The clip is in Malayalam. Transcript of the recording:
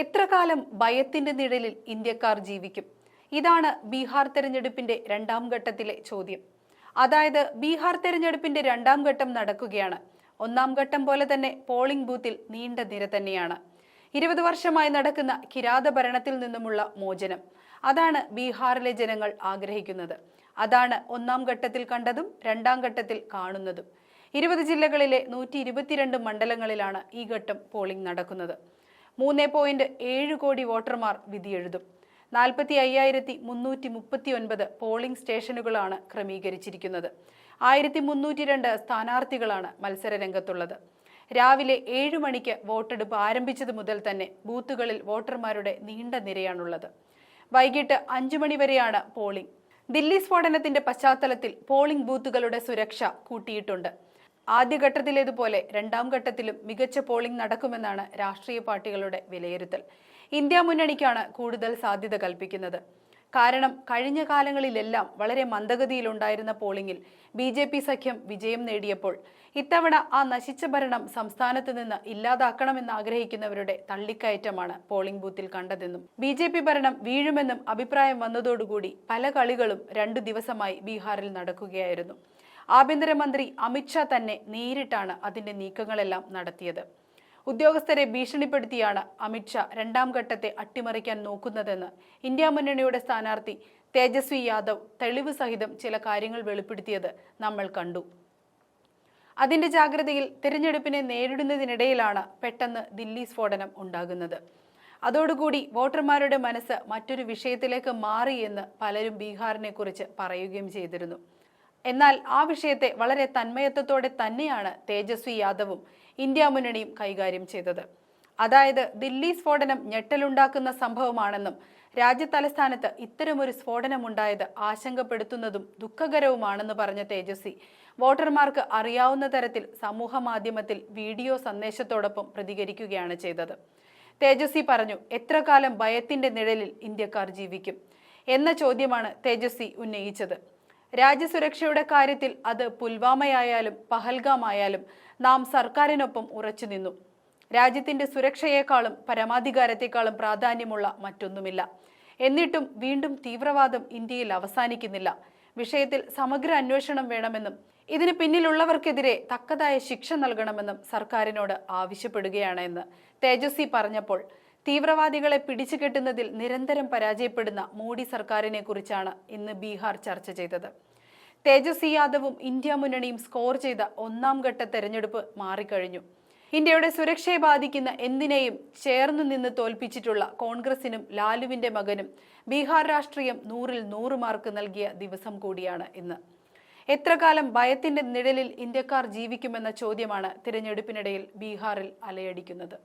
എത്ര കാലം ഭയത്തിന്റെ നിഴലിൽ ഇന്ത്യക്കാർ ജീവിക്കും? ഇതാണ് ബീഹാർ തെരഞ്ഞെടുപ്പിന്റെ രണ്ടാം ഘട്ടത്തിലെ ചോദ്യം. അതായത് ബീഹാർ തെരഞ്ഞെടുപ്പിന്റെ രണ്ടാം ഘട്ടം നടക്കുകയാണ്. ഒന്നാം ഘട്ടം പോലെ തന്നെ പോളിംഗ് ബൂത്തിൽ നീണ്ട നിര തന്നെയാണ്. ഇരുപത് വർഷമായി നടക്കുന്ന കിരാത ഭരണത്തിൽ നിന്നുമുള്ള മോചനം. അതാണ് ബീഹാറിലെ ജനങ്ങൾ ആഗ്രഹിക്കുന്നത്. അതാണ് ഒന്നാം ഘട്ടത്തിൽ കണ്ടതും രണ്ടാം ഘട്ടത്തിൽ കാണുന്നതും. ഇരുപത് ജില്ലകളിലെ നൂറ്റി ഇരുപത്തിരണ്ട് മണ്ഡലങ്ങളിലാണ് ഈ ഘട്ടം പോളിംഗ് നടക്കുന്നത്. മൂന്ന് പോയിന്റ് ഏഴ് കോടി വോട്ടർമാർ വിധിയെഴുതും. നാൽപ്പത്തി അയ്യായിരത്തി മുന്നൂറ്റി മുപ്പത്തി ഒൻപത് പോളിംഗ് സ്റ്റേഷനുകളാണ് ക്രമീകരിച്ചിരിക്കുന്നത്. ആയിരത്തി മുന്നൂറ്റി രണ്ട് സ്ഥാനാർത്ഥികളാണ് മത്സരരംഗത്തുള്ളത്. രാവിലെ ഏഴ് മണിക്ക് വോട്ടെടുപ്പ് ആരംഭിച്ചത് മുതൽ തന്നെ ബൂത്തുകളിൽ വോട്ടർമാരുടെ നീണ്ട നിരയാണുള്ളത്. വൈകിട്ട് അഞ്ചു മണിവരെയാണ് പോളിംഗ് ദില്ലി സ്ഫോടനത്തിന്റെ പശ്ചാത്തലത്തിൽ പോളിംഗ് ബൂത്തുകളുടെ സുരക്ഷ കൂട്ടിയിട്ടുണ്ട്. ആദ്യഘട്ടത്തിലേതുപോലെ രണ്ടാം ഘട്ടത്തിലും മികച്ച പോളിംഗ് നടക്കുമെന്നാണ് രാഷ്ട്രീയ പാർട്ടികളുടെ വിലയിരുത്തൽ. ഇന്ത്യ മുന്നണിക്കാണ് കൂടുതൽ സാധ്യത കൽപ്പിക്കുന്നത്. കാരണം കഴിഞ്ഞ കാലങ്ങളിലെല്ലാം വളരെ മന്ദഗതിയിലുണ്ടായിരുന്ന പോളിംഗിൽ ബി ജെ പി സഖ്യം വിജയം നേടിയപ്പോൾ ഇത്തവണ ആ നശിച്ച ഭരണം സംസ്ഥാനത്ത് നിന്ന് ഇല്ലാതാക്കണമെന്ന് ആഗ്രഹിക്കുന്നവരുടെ തള്ളിക്കയറ്റമാണ് പോളിംഗ് ബൂത്തിൽ കണ്ടതെന്നും ബി ജെ പി ഭരണം വീഴുമെന്നും അഭിപ്രായം വന്നതോടുകൂടി പല കളികളും രണ്ടു ദിവസമായി ബീഹാറിൽ നടക്കുകയായിരുന്നു. ആഭ്യന്തരമന്ത്രി അമിത്ഷാ തന്നെ നേരിട്ടാണ് അതിന്റെ നീക്കങ്ങളെല്ലാം നടത്തിയത്. ഉദ്യോഗസ്ഥരെ ഭീഷണിപ്പെടുത്തിയാണ് അമിത്ഷാ രണ്ടാം ഘട്ടത്തെ അട്ടിമറിക്കാൻ നോക്കുന്നതെന്ന് ഇന്ത്യ മുന്നണിയുടെ സ്ഥാനാർത്ഥി തേജസ്വി യാദവ് തെളിവ് സഹിതം ചില കാര്യങ്ങൾ വെളിപ്പെടുത്തിയത് നമ്മൾ കണ്ടു. അതിന്റെ ജാഗ്രതയിൽ തിരഞ്ഞെടുപ്പിനെ നേരിടുന്നതിനിടയിലാണ് പെട്ടെന്ന് ദില്ലി സ്ഫോടനം ഉണ്ടാകുന്നത്. അതോടുകൂടി വോട്ടർമാരുടെ മനസ്സ് മറ്റൊരു വിഷയത്തിലേക്ക് മാറിയെന്ന് പലരും ബീഹാറിനെ കുറിച്ച് പറയുകയും ചെയ്തിരുന്നു. എന്നാൽ ആ വിഷയത്തെ വളരെ തന്മയത്വത്തോടെ തന്നെയാണ് തേജസ്വി യാദവും ഇന്ത്യ മുന്നണിയും കൈകാര്യം ചെയ്തത്. അതായത് ദില്ലി സ്ഫോടനം ഞെട്ടലുണ്ടാക്കുന്ന സംഭവമാണെന്നും രാജ്യതലസ്ഥാനത്ത് ഇത്തരമൊരു സ്ഫോടനമുണ്ടായത് ആശങ്കപ്പെടുത്തുന്നതും ദുഃഖകരവുമാണെന്ന് പറഞ്ഞ തേജസ്വി വോട്ടർമാർക്ക് അറിയാവുന്ന തരത്തിൽ സമൂഹ മാധ്യമത്തിൽ വീഡിയോ സന്ദേശത്തോടൊപ്പം പ്രതികരിക്കുകയാണ് ചെയ്തത്. തേജസ്വി പറഞ്ഞു എത്ര കാലം ഭയത്തിന്റെ നിഴലിൽ ഇന്ത്യക്കാർ ജീവിക്കും? എന്ന ചോദ്യമാണ് തേജസ്വി ഉന്നയിച്ചത്. രാജ്യസുരക്ഷയുടെ കാര്യത്തിൽ അത് പുൽവാമയായാലും പഹൽഗാമായാലും നാം സർക്കാരിനൊപ്പം ഉറച്ചു നിന്നു. രാജ്യത്തിന്റെ സുരക്ഷയേക്കാളും പരമാധികാരത്തെക്കാളും പ്രാധാന്യമുള്ള മറ്റൊന്നുമില്ല. എന്നിട്ടും വീണ്ടും തീവ്രവാദം ഇന്ത്യയിൽ അവസാനിക്കുന്നില്ല. വിഷയത്തിൽ സമഗ്ര അന്വേഷണം വേണമെന്നും ഇതിന് പിന്നിലുള്ളവർക്കെതിരെ തക്കതായ ശിക്ഷ നൽകണമെന്നും സർക്കാരിനോട് ആവശ്യപ്പെടുകയാണ് എന്ന് തേജസ്വി പറഞ്ഞപ്പോൾ തീവ്രവാദികളെ പിടിച്ചുകെട്ടുന്നതിൽ നിരന്തരം പരാജയപ്പെടുന്ന മോഡി സർക്കാരിനെ കുറിച്ചാണ് ഇന്ന് ബീഹാർ ചർച്ച ചെയ്തത്. തേജസ്വി യാദവും ഇന്ത്യ മുന്നണിയും സ്കോർ ചെയ്ത ഒന്നാം ഘട്ട തെരഞ്ഞെടുപ്പ് മാറിക്കഴിഞ്ഞു. ഇന്ത്യയുടെ സുരക്ഷയെ ബാധിക്കുന്ന എന്തിനേയും ചേർന്നു നിന്ന് തോൽപ്പിച്ചിട്ടുള്ള കോൺഗ്രസിനും ലാലുവിന്റെ മകനും ബീഹാർ രാഷ്ട്രീയം നൂറിൽ നൂറ് മാർക്ക് നൽകിയ ദിവസം കൂടിയാണ് ഇന്ന്. എത്ര കാലം ഭയത്തിന്റെ നിഴലിൽ ഇന്ത്യക്കാർ ജീവിക്കുമെന്ന ചോദ്യമാണ് തിരഞ്ഞെടുപ്പിനിടയിൽ ബീഹാറിൽ അലയടിക്കുന്നത്.